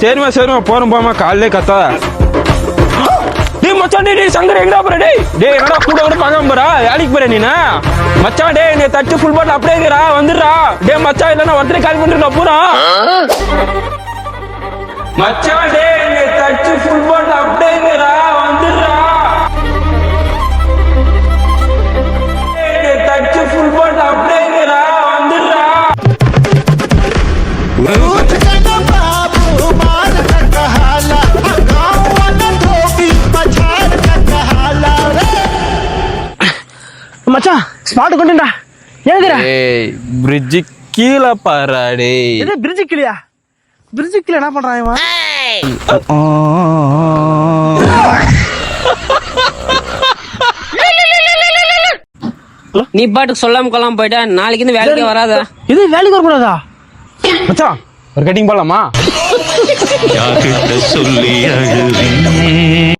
சரிம்மா சரிம்மா போறோம் போமா காலையிலே கத்தா. டேய் மச்சான் டேய் டேய் சங்கர் எங்கடா போற? டேய் டேய் என்னடா கூட கூட பார்க்காம போறா? வேலைக்கு போற நீனா மச்சான் டேய் நீ தச்சு ஃபுல் பாட்டில் அப்படியே இருக்கிறா வந்துடுறா. டேய் மச்சான் இல்லைன்னா ஒருத்தரை கால் பண்ணிட்டு பூரா. மச்சான் டேய் நீ தட்டு ஃபுல் பாட்டில் அப்படியே இருக்கிறா வந்துடுறா. தட்டு தச்சு ஃபுல் பாட்டில் அப்படியே இருக்கிறா வந்துடுறா. மச்சான் ஸ்பாட் கொண்டுடா எழுதுற ஏய் பிரிட்ஜ் கீழே பாரா டேய் இது பிரிட்ஜு கிளியா பிரிட்ஜு கிளியா என்ன பண்றான் இவன்? நீ பாட்டுக்கு சொல்லாம கொள்ளாம போயிட்டா நாளைக்கு இருந்து வேலைக்கே வராத? இது வேலைக்கு வரக்கூடாதா? மச்சான். ஒரு கட்டிங் போலாமா? யார்கிட்ட சொல்லி அழுவேன்